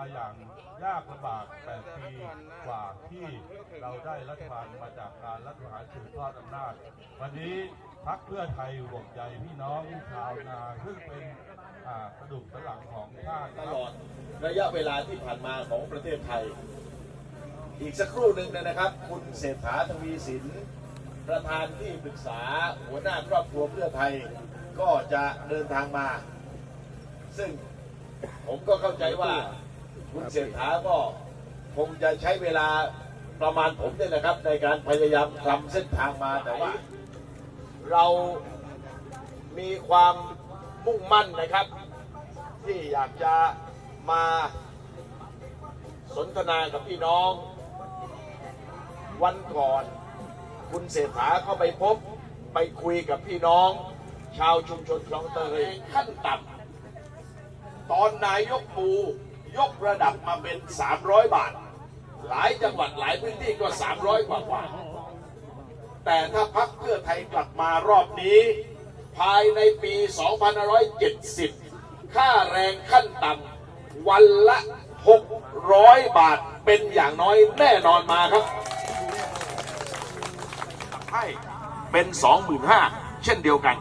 มาอย่างยากลำบาก8ปีกว่าที่เราได้รัฐบาลมาจากการรัฐประหารสืบทอดอำนาจ วันนี้พักเพื่อไทยห่วงใยพี่น้องชาวนาซึ่งเป็นอ่ากระดูกสันหลังของชาติตลอดระยะเวลาที่ผ่านมาของประเทศไทย อีกสักครู่หนึ่งนะครับ คุณเศรษฐาทวีสิน ประธานที่ปรึกษาหัวหน้าครอบครัวเพื่อไทยก็จะเดินทางมา ซึ่งผมก็เข้าใจว่า คุณเศรษฐาก็คงจะใช้เวลาประมาณผมเนี่ยนะครับ ในการพยายามทำเส้นทางมาแต่ว่า เรามีความมุ่งมั่นนะครับ ที่อยากจะมาสนทนากับพี่น้อง วันก่อน คุณเศรษฐาเข้าไปพบไปคุยกับพี่น้อง ชาวชุมชนคลองเตยขั้นต่ำตอนนายกปู ยกระดับมาเป็น 300 บาท หลายจังหวัดหลายพื้นที่ก็ 300 กว่ากว่า แต่ถ้าพักเพื่อไทยกลับมารอบนี้ ภายในปี 2570 ค่าแรงขั้นต่ำวันละ 600 บาทเป็นอย่างน้อยแน่นอนมาครับ ให้เป็น 25,000 เช่นเดียวกัน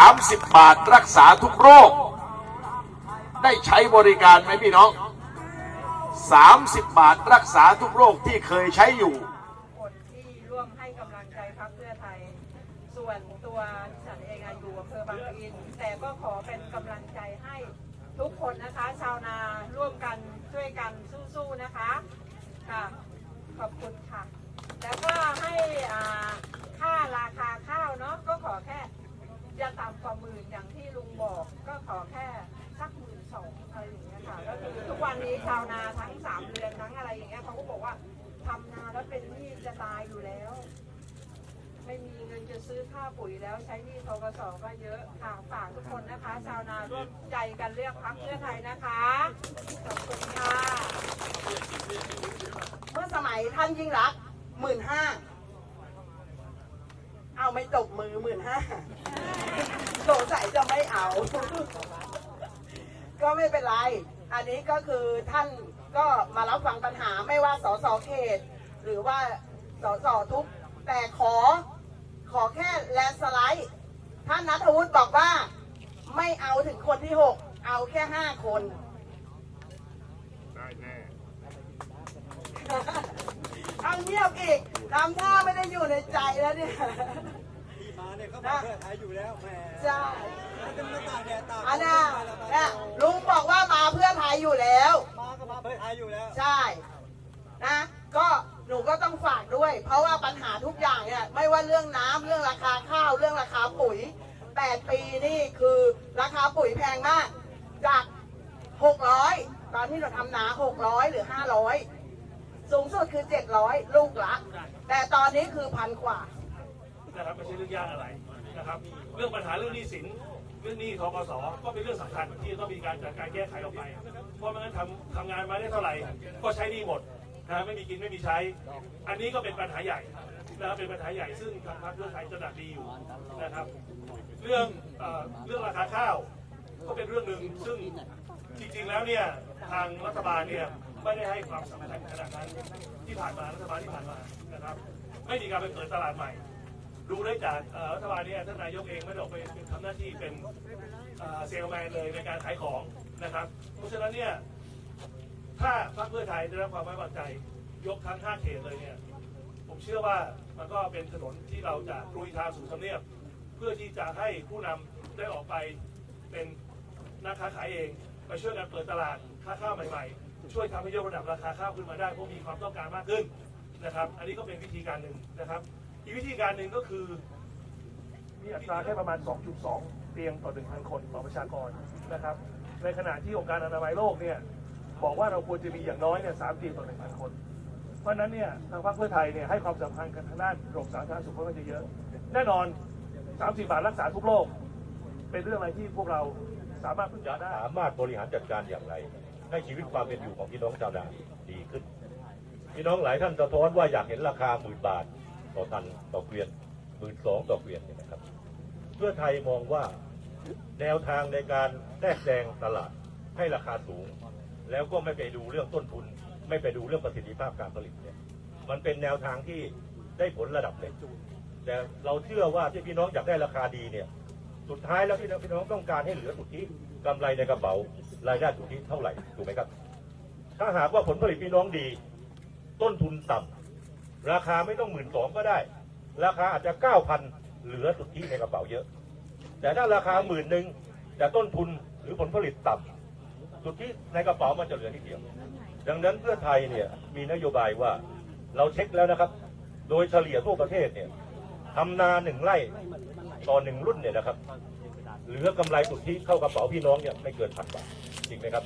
30 บาทรักษาทุกโรค ได้ใช้บริการไหมพี่น้อง 30 บาทรักษาทุกโรคที่เคยใช้อยู่ คนที่ร่วมให้กำลังใจพรรคเพื่อไทย ส่วนตัวฉันเองอะอยู่อำเภอบางปะอิน แต่ก็ขอเป็นกำลังใจให้ทุกคนนะคะ ชาวนาร่วมกันช่วยกันสู้ๆนะคะค่ะขอบคุณค่ะ แล้วก็ให้อ่าค่าราคาข้าวเนาะก็ขอแค่อย่าต่ำกว่าหมื่นอย่างที่ลุงบอกก็ขอแค่ สองอะไรอย่างเงี้ยค่ะก็คือทุกวันนี้ชาวนาทั้งสามเรือนทั้งอะไรอย่างเงี้ยเขาก็บอกว่าทำนาแล้วเป็นหนี้จะตายอยู่แล้ว ไม่มีเงินจะซื้อค่าปุ๋ยแล้วใช้หนี้ทกสก็เยอะค่ะฝากทุกคนนะคะ ชาวนาร่วมใจกันเลือกพรรคเพื่อไทยนะคะขอบคุณค่ะเมื่อสมัยท่านยิ่งรักหมื่นห้าเอาไม่จบมือหมื่นห้าสงสัยจะไม่เอา ก็ไม่เป็นไร อันนี้ก็คือท่านก็มารับฟังปัญหาไม่ว่าสสเขต หรือว่าสสทุก แต่ขอขอแค่แลนด์สไลด์ท่านนัทวุฒิบอกว่าไม่เอาถึงคนที่หกเอาแค่ห้าคนเอาเงียบอีกทำท่าไม่ได้อยู่ในใจแล้วเนี่ยที่มา เนี่ยเขาบอกเพื่อไทยอยู่แล้วแหมใช่มันจะมาตากแดดตากฝอันนน่ะมาแล้วเนี่ยลุงบอกว่ามาเพื่อไทยอยู่แล้ว มาก็มาเพื่อไทยอยู่แล้ว ใช่ นะ ก็หนูก็ต้องฝากด้วย เพราะว่าปัญหาทุกอย่างเนี่ยไม่ว่าเรื่องน้ำเรื่องราคาข้าวเรื่องราคาปุ๋ย 8 ปีนี่คือราคาปุ๋ยแพงมาก จาก 600 ตอนที่เราทำนา600 หรือ 500 สูงสุดคือ 700 ลูกละ แต่ตอนนี้คือพันกว่า นะครับไม่ใช่เรื่องยากอะไรนะครับ เรื่องปัญหาเรื่องหนี้สินเรื่องหนี้ทกสก็เป็นเรื่องสำคัญที่ต้องมีการจัดการแก้ไขออกไป เพราะไม่งั้นทำทำงานมาได้เท่าไหร่ ก็ใช้หนี้หมดนะไม่มีกินไม่มีใช้ อันนี้ก็เป็นปัญหาใหญ่นะครับเป็นปัญหาใหญ่ซึ่งทางพรรคเพื่อไทยจะดักดีอยู่นะครับ เรื่องเอ่อเรื่องราคาข้าวก็เป็นเรื่องหนึ่งซึ่งจริงๆแล้วเนี่ยทางรัฐบาลเนี่ยไม่ได้ให้ความสำคัญขนาดนั้นที่ผ่านมารัฐบาลที่ผ่านมานะครับ ไม่มีการไปเปิดตลาดใหม่ ดูได้จากรัฐบาลเนี่ยท่านนายกเองไม่ได้ออกไปทำหน้าที่เป็นเซลแมนเลยในการขายของนะครับ เพราะฉะนั้นเนี่ยถ้าพรรคเพื่อไทยได้รับความไว้วางใจ ยกทั้ง5เขตเลยเนี่ยผมเชื่อว่ามันก็เป็นถนนที่เราจะรุยทางสู่ทำเนียบ เพื่อที่จะให้ผู้นำได้ออกไปเป็นนักค้าขายเองไปช่วยกันเปิดตลาดค้าข้าวใหม่ๆ ช่วยทำให้ยกระดับราคาข้าวขึ้นมาได้เพราะมีความต้องการมากขึ้นนะครับ อันนี้ก็เป็นวิธีการหนึ่งนะครับ อีกวิธีการหนึ่งก็คือ มีอัตราแค่ประมาณ 2.2 เตียงต่อ 1,000 คนต่อประชากรนะครับ ในขณะที่องค์การอนามัยโลกเนี่ยบอกว่าเราควรจะมีอย่างน้อยเนี่ย3เตียงต่อ 1,000 คน เพราะนั้นเนี่ยทางพรรคเพื่อไทยเนี่ยให้ความสำคัญกับทางด้านระบบสาธารณสุขค่อนข้างจะเยอะ แน่นอน 30 บาทรักษาทุกโรคเป็นเรื่องอะไรที่พวกเราสามารถพึ่งจะพาได้ สามารถบริหารจัดการอย่างไร ให้ชีวิตความเป็นอยู่ของพี่น้องชาวนาดีขึ้น พี่น้องหลายท่านสะท้อนว่าอยากเห็นราคาหมื่นบาท ต่อตันต่อเกวียนหมื่นสองต่อเกวียนเนี่ยนะครับ เพื่อไทยมองว่าแนวทางในการแทรกแซงตลาดให้ราคาสูง แล้วก็ไม่ไปดูเรื่องต้นทุน ไม่ไปดูเรื่องประสิทธิภาพการผลิตเนี่ยมันเป็นแนวทางที่ได้ผลระดับหนึ่งแต่เราเชื่อว่าที่พี่น้องอยากได้ราคาดีเนี่ยสุดท้ายแล้วพี่น้องพี่น้องต้องการให้เหลือสุทธิกำไรในกระเป๋ารายได้สุทธิเท่าไหร่ถูกไหมครับ ถ้าหากว่าผลผลิตพี่น้องดี ต้นทุนต่ำ ราคาไม่ต้องหมื่นสองก็ได้ ราคาอาจจะเก้าพันเหลือสุทธิในกระเป๋าเยอะ แต่ถ้าราคาหมื่นหนึ่งแต่ต้นทุนหรือผลผลิตต่ำสุทธิในกระเป๋ามันจะเหลือนิดเดียว ดังนั้นเพื่อไทยเนี่ยมีนโยบายว่าเราเช็คแล้วนะครับ โดยเฉลี่ยทั่วประเทศเนี่ยทำนาหนึ่งไร่ต่อหนึ่งรุ่นเนี่ยนะครับ เหลือกำไรสุทธิเข้ากระเป๋าพี่น้องเนี่ยไม่เกินพันบาทจริงไหมครับ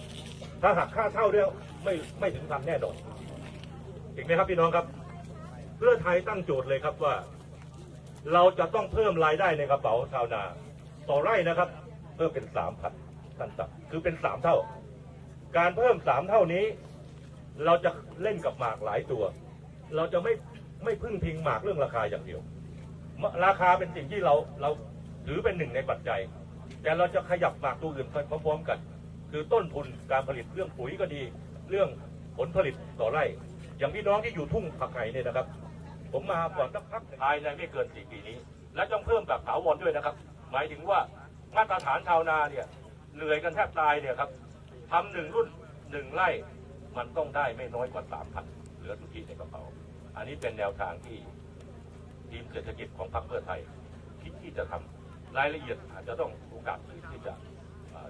ถ้าหักค่าเช่าเนี่ยไม่ไม่ถึงพันแน่นอนจริงไหมครับพี่น้องครับ เพื่อไทยตั้งโจทย์เลยครับว่า เราจะต้องเพิ่มรายได้ในกระเป๋าชาวนา ต่อไร่นะครับ เพิ่มเป็นสามพันขั้นต่ำคือเป็นสามเท่า การเพิ่มสามเท่านี้ เราจะเล่นกับหมากหลายตัว เราจะไม่ไม่พึ่งพิงหมากเรื่องราคาอย่างเดียว ราคาเป็นสิ่งที่เราเราถือเป็นหนึ่งในปัจจัย แต่เราจะขยับหมากตัวอื่นไปพร้อมๆกัน คือต้นทุนการผลิตเรื่องปุ๋ยก็ดี เรื่องผลผลิตต่อไร่ อย่างพี่น้องที่อยู่ทุ่งผักไห่เนี่ยนะครับ ผมมาก่อนสักพักภายในไม่เกินสี่ปีนี้ และต้องเพิ่มแบบถาวรด้วยนะครับ หมายถึงว่ามาตรฐานชาวนาเนี่ยเหนื่อยกันแทบตายเนี่ยครับทำหนึ่งรุ่นหนึ่งไร่มันต้องได้ไม่น้อยกว่าสามพันเหลือสุทธิในกระเป๋า อันนี้เป็นแนวทางที่ทีมเศรษฐกิจของพรรคเพื่อไทย คิดที่จะทำรายละเอียดอาจจะต้องโอกาสที่จะ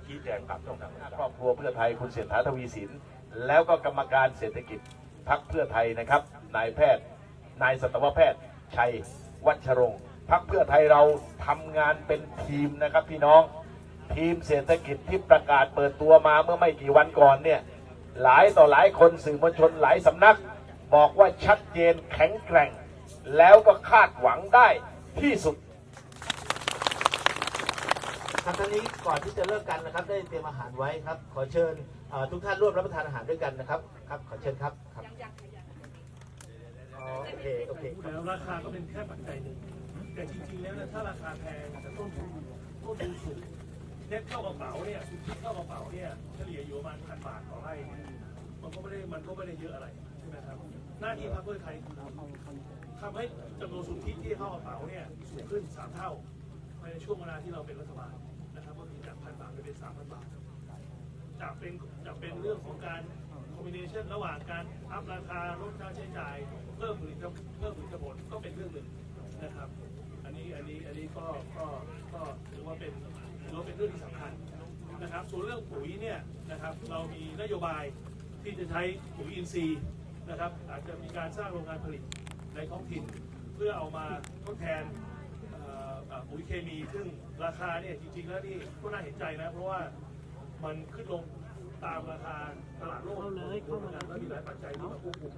ชี้แจงผ่านช่องทางต่างครอบครัวเพื่อไทยคุณเศรษฐาทวีสิน แล้วก็กรรมการเศรษฐกิจพักเพื่อไทยนะครับนายแพทย์ นายสัตวแพทย์ชัยวัชรงค์พักเพื่อไทยเราทำงานเป็นทีมนะครับพี่น้อง ทีมเศรษฐกิจที่ประกาศเปิดตัวมาเมื่อไม่กี่วันก่อนเนี่ยหลายต่อหลายคนสื่อมวลชนหลายสำนัก บอกว่าชัดเจนแข็งแกร่ง แล้วก็คาดหวังได้ที่สุดครับท่านนี้ก่อนที่จะเริ่มกันนะครับ ได้เตรียมอาหารไว้ครับ ขอเชิญทุกท่านร่วมรับประทานอาหารด้วยกันนะครับครับ ขอเชิญครับครับ อ๋อโอเคโอเคแล้วราคาก็เป็นแค่ปัจจัยหนึ่งแต่จริงๆแล้วเนี่ยถ้าราคาแพงแต่ต้นทุนต้นทุนสูงเน็ตเข้ากระเป๋าเนี่ยสุทธิเข้ากระเป๋าเนี่ยเฉลี่ยอยู่ประมาณพันบาทต่อไร่มันก็ไม่ได้มันก็ไม่ได้เยอะอะไรใช่ไหมครับหน้าที่พรรคเพื่อไทยทำให้จำนวนสุทธิที่เข้ากระเป๋าเนี่ยสูงขึ้นสามเท่าภายในช่วงเวลาที่เราเป็นรัฐบาลนะครับก็คือจากพันบาทไปเป็นสามพันบาทจะเป็นจะเป็นเรื่องของการ คอมบิเนชันระหว่างการอัพราคาลดค่าใช้จ่าย เพิ่มผลิตเพิ่มผลิตผลก็เป็นเรื่องหนึ่งนะครับ อันนี้อันนี้อันนี้ก็ก็ก็ถือว่าเป็นถือว่าเป็นเรื่องที่สำคัญนะครับ ส่วนเรื่องปุ๋ยเนี่ยนะครับเรามีนโยบายที่จะใช้ปุ๋ยอินทรีย์นะครับ อาจจะมีการสร้างโรงงานผลิตในท้องถิ่น เพื่อเอามาทดแทนปุ๋ยเคมี ซึ่งราคาเนี่ยจริงๆแล้วนี่ก็น่าเห็นใจนะ เพราะว่ามันขึ้นลง ตามราคาตลาดโลกเลยเข้ามาแล้วมีหลายปัจจัยที่มาควบคุม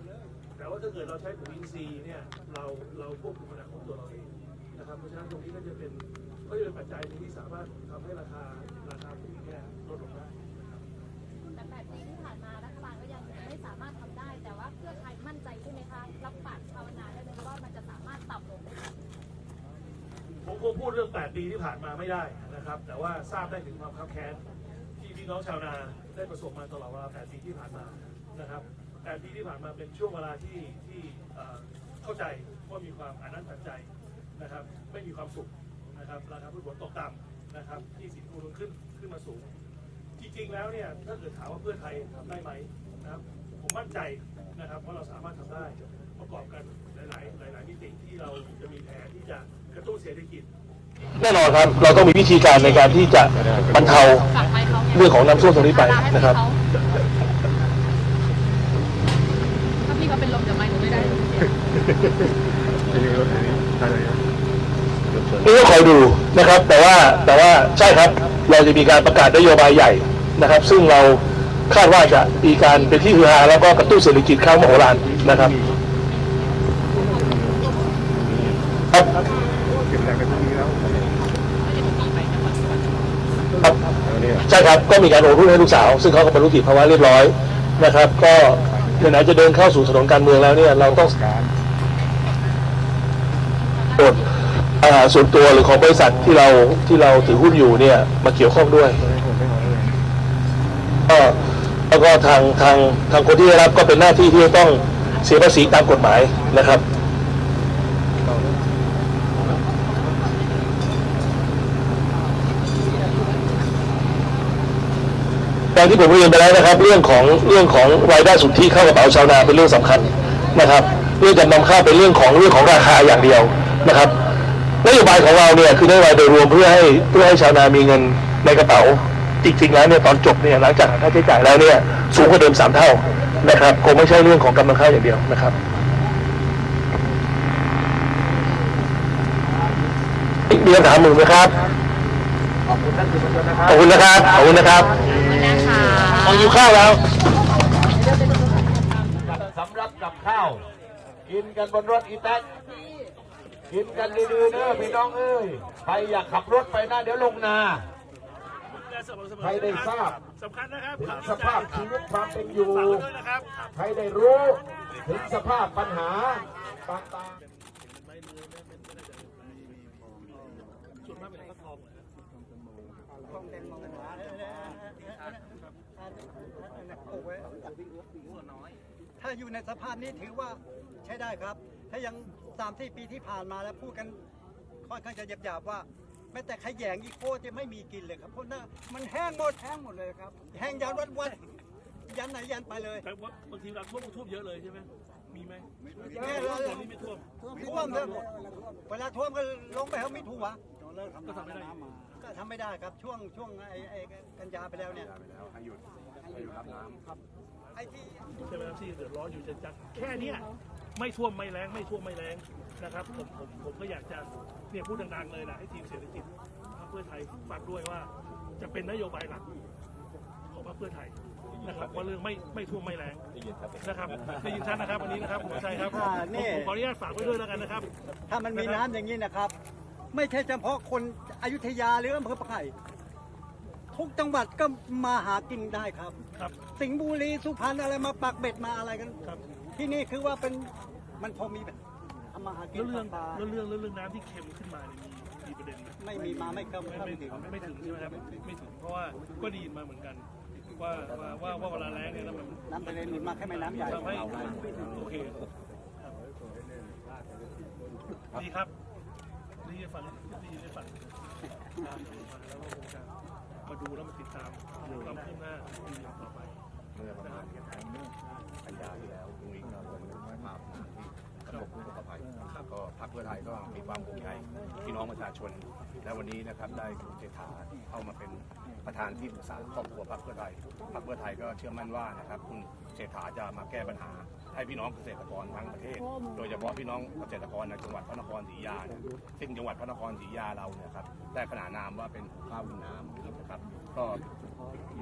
แต่ว่าถ้าเกิดเราใช้ปุ๋ยอินทรีย์เนี่ยเราเราควบคุมขนาดของตัวเราเองนะครับเพราะฉะนั้นตรงนี้ก็จะเป็นก็จะเป็นปัจจัยหนึ่งที่สามารถทำให้ราคาราคาปุ๋ยเนี่ยลดลงได้แต่แปดปีที่ผ่านมารัฐบาลก็ยังไม่สามารถทำได้ แต่ว่าเพื่อไทยมั่นใจใช่ไหมคะรับปากชาวนาได้ไหมคะว่ามันจะสามารถปรับลงได้ผมคงพูดเรื่อง 8 ปีที่ผ่านมาไม่ได้นะครับ แต่ว่าทราบได้ถึงความคับแค้นที่พี่น้องชาวนา ได้ประสบมาตลอดเวลา 8 ปีที่ผ่านมานะครับ 8 ปีที่ผ่านมาเป็นช่วงเวลาที่ที่เข้าใจว่ามีความอันนั้นตัดใจนะครับ ไม่มีความสุขนะครับราคาพืชผลตกต่ำนะครับที่สินคูณขึ้นขึ้นมาสูง จริงๆแล้วเนี่ยถ้าเกิดถามว่าเพื่อไทยทำได้ไหมนะครับผมมั่นใจนะครับว่าเราสามารถทำได้ประกอบกันหลายๆหลายๆมิติที่เราจะมีแผนที่จะกระตุ้นเศรษฐกิจ แน่นอนครับ เราต้องมีวิธีการในการที่จะบรรเทา เรื่องของน้ำท่วมตรงนี้ไปนะครับถ้าพี่เขาเป็นลมจะไม่หนูไม่ได้นี่ก็คอยดูนะครับ แต่ว่าแต่ว่าใช่ครับเราจะมีการประกาศนโยบายใหญ่นะครับ ซึ่งเราคาดว่าจะมีการเป็นที่ฮือฮาแล้วก็กระตุ้นเศรษฐกิจครั้งมโหฬารนะครับครับครับ ใช่ครับก็มีการโอนหุ้นให้ลูกสาว ซึ่งเขาก็บรรลุนิติภาวะเรียบร้อยนะครับ ก็ไหนจะเดินเข้าสู่ถนนการเมืองแล้วเนี่ยเราต้องโอนส่วนตัวหรือของบริษัทที่เราที่เราถือหุ้นอยู่เนี่ยมาเกี่ยวข้องด้วยก็แล้วก็ทางทางทางคนที่ได้รับก็เป็นหน้าที่ที่จะต้องเสียภาษีตามกฎหมายนะครับ อย่างที่ผมเรียนไปแล้วนะครับ เรื่องของเรื่องของรายได้สุทธิเข้ากระเป๋าชาวนาเป็นเรื่องสำคัญนะครับเรื่องจำนำข้าวเป็นเรื่องของเรื่องของราคาอย่างเดียวนะครับนโยบายของเราเนี่ยคือนโยบายโดยรวมเพื่อให้เพื่อให้ชาวนามีเงินในกระเป๋าจริงๆแล้วเนี่ยตอนจบเนี่ยหลังจากหักค่าใช้จ่ายแล้วเนี่ยสูงกว่าเดิมสามเท่านะครับคงไม่ใช่เรื่องของกำลังข้าวอย่างเดียวนะครับมีคำถามหนึ่งไหมครับขอบคุณนะครับขอบคุณนะครับ ขอบคุณนะครับขออยู่ข้าวแล้วสำรับกับข้าว กินกันบนรถอีแท็กกินกันดีๆเด้อพี่น้องเอ้ยใครอยากขับรถไปนะเดี๋ยวลงนาใครได้ทราบสำคัญนะครับถึงสภาพชีวิตความเป็นอยู่ฝากไว้ด้วยนะครับใครได้รู้ ถึงสภาพปัญหาต่างๆ ถ้าอยู่ในสภาพนี้ถือว่าใช้ได้ครับ ถ้ายังสามที่ปีที่ผ่านมาแล้วพูดกันค่อนข้างจะหยาบๆว่าแม้แต่ขยงอีโคจะไม่มีกินเลยครับเพราะหน้ามันแห้งหมดแห้งหมดเลยครับ แห้งยันวันวันๆยันไหนยันไปเลยแต่ว่าบางทีเราท่วมท่วมเยอะเลยใช่ไหมมีไหมเยอะเลยตอนนี้ไม่ท่วมท่วมเลยเวลาท่วมก็ลงไปเขาไม่ถูกวะก็ทำไม่ได้ก็ทำไม่ได้ครับช่วงช่วงไอ้ไอ้กันยาไปแล้วเนี่ยไอ้ที่ใช่ไหมครับที่เดือดร้อนอยู่จะจัดแค่เนี้ยไม่ท่วมไม่แรงไม่ท่วมไม่แรงนะครับผมผมผมก็อยากจะเนี่ยพูดดังๆเลยนะให้ทีมเศรษฐกิจพรรคเพื่อไทยฝากด้วยว่าจะเป็นนโยบายหลักของพรรคเพื่อไทยนะครับว่าเรื่องไม่ไม่ท่วมไม่แรงนะครับได้ยินชัดนะครับวันนี้นะครับผมชัยครับผมผมขออนุญาตฝากไว้ด้วยแล้วกันนะครับ ถ้ามันมีน้ำอย่างนี้นะครับ ไม่ใช่เฉพาะคนอยุธยาหรืออำเภอปะไข่ ทุกจังหวัดก็มาหากินได้ครับ ครับ สิงห์บุรีสุพรรณอะไรมาปักเบ็ดมาอะไรกันครับ ที่นี่คือว่าเป็นมันพอมีแบบทำมาหากินแล้วเรื่องปลาแล้วเรื่องแล้วเรื่องน้ำที่เค็มขึ้นมาเนี่ยมีมีประเด็นไหมไม่มีมาไม่เกินไม่ไม่ไม่ถึถึงงไม่ถึงใช่ไหมครับไม่ถึงเพราะว่าก็ได้ยินมาเหมือนกัน ว่าว่าว่าว่าเวลาแล้งเนี่ยแล้วมันน้ำทะเลหนุนมาแค่แม่น้ำใหญ่ทำให้โอเคครับดีครับดีได้ฟังดีได้ฟังครับแล้วก็คงจะ มาดูแล้วมาติดตามความคืบหน้าดีอย่างต่อไประครับกันยาที่แล้วลุงอิงเราลงภาพที่ระบบผู้ประสบภัยก็พรรคเพื่อไทยก็มีความห่วงใยพี่น้องประชาชน และวันนี้นะครับได้คุณเศรษฐาเข้ามาเป็น ประธานที่ปรึกษาครอบครัวพรรคเพื่อไทยพรรคเพื่อไทยก็เชื่อมั่นว่านะครับคุณเศรษฐาจะมาแก้ปัญหา ให้พี่น้องเกษตรกรทั้งประเทศ โดยเฉพาะพี่น้องเกษตรกรในจังหวัดพระนครศรีอยุธยาเนี่ยซึ่งจังหวัดพระนครศรีอยุธยาเราเนี่ยครับได้ขนานนามว่าเป็นภูข้าวลุ่มน้ำนะครับก็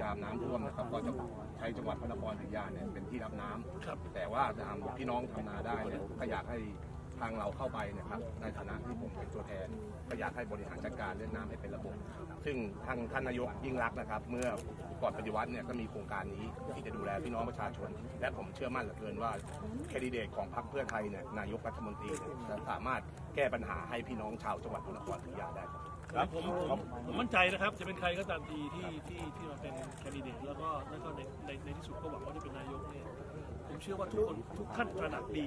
ยามน้ำท่วมนะครับก็จะใช้จังหวัดพระนครศรีอยุธยาเนี่ยเป็นที่รับน้ำครับแต่ว่าทางพี่น้องทำนาได้เนี่ยก็อยากให้ทางเราเข้าไปเนะครับในฐานะที่ผมเป็นตัวแทนก็อยากให้บริหารจัดการเรื่องน้ำให้เป็นระบบ ซึ่งทางท่านนายกยิ่งรักษณ์นะครับ เมื่อก่อนปฏิวัติเนี่ยก็มีโครงการนี้ที่จะดูแลพี่น้องประชาชน และผมเชื่อมั่นเหลือเกินว่าแคนดิเดตของพรรคเพื่อไทยเนี่ยนายกรัฐมนตรีเนี่ยจะสามารถแก้ปัญหาให้พี่น้องชาวจังหวัดพระนครศรีอยุธยาได้ครับ ครับผมผมผมมั่นใจนะครับ จะเป็นใครก็ตามทีที่ที่ที่มาเป็นแคนดิเดตแล้วก็แล้วก็ในในในที่สุดก็หวังว่าจะเป็นนายกเนี่ยผมเชื่อว่าทุกคนทุกท่านตระหนักดี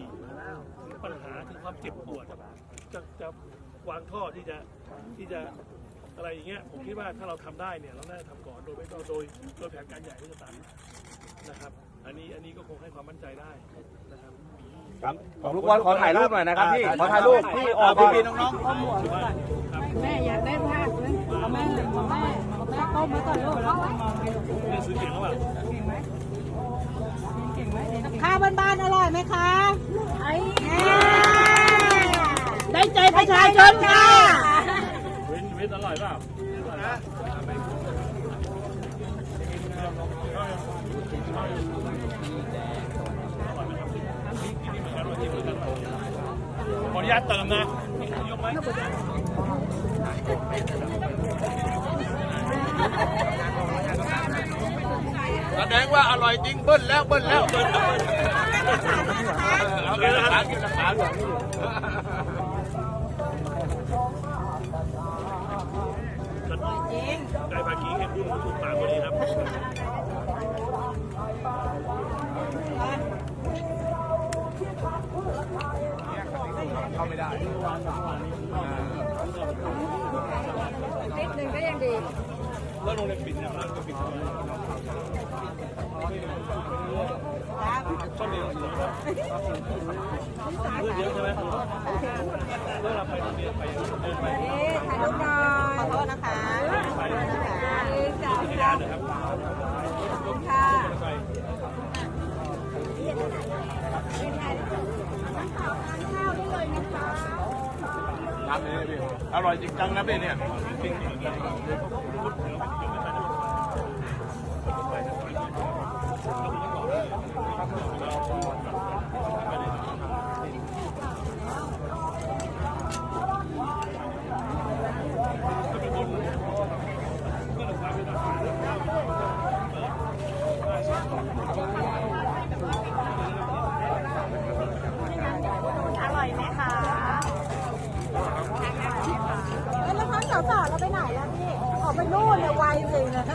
ถึงปัญหาถึงความเจ็บปวดจะจะวางท่อที่จะที่จะ อะไรอย่างเงี้ยผมคิดว่าถ้าเราทำได้เนี่ยเราน่าจะทำก่อนโดยไม่ต้องโดยโดยแผนการใหญ่ที่จะตามนะครับ อันนี้อันนี้ก็คงให้ความมั่นใจได้นะครับของลูกบอลขอถ่ายรูปหน่อยนะครับพี่ขอถ่ายรูปพี่ออกพี่น้องๆแม่อยากได้ภาพเลยเอาแม่เอาแม่เอาแม่ก้มไว้ก่อนลูกเอาไว้เรื่องซื้อเสียงแล้วเปล่าข้าวบ้านๆอร่อยไหมคะได้ใจประชาชนค่ะ เว้นเว้นอร่อยเปล่าขออนุญาตเติมนะยกไหมแสดงว่าอร่อยจริงเบิ้ลแล้วเบิ้ลแล้วเบิ้ลแล้วโอเคนะครับกินราคาด้วยไก่ปา กี้เห็นพูดถูกปากพอดีครับเข้าไม่ได้นิดนึงก็ยังดีแล้วโรงเรียนปิดนะครับนก็ปิดชอบเดียวใช่ไหมเพื่อนเราไปโรงเรียนไปไปถ่ายรูปหน่อยขอโทษนะคะาที่งานนะครับค่ะไปน้ำเลยพี่อร่อยจริงจังนะพี่เนี่ย ไปนู่นเลยไวจริงนะ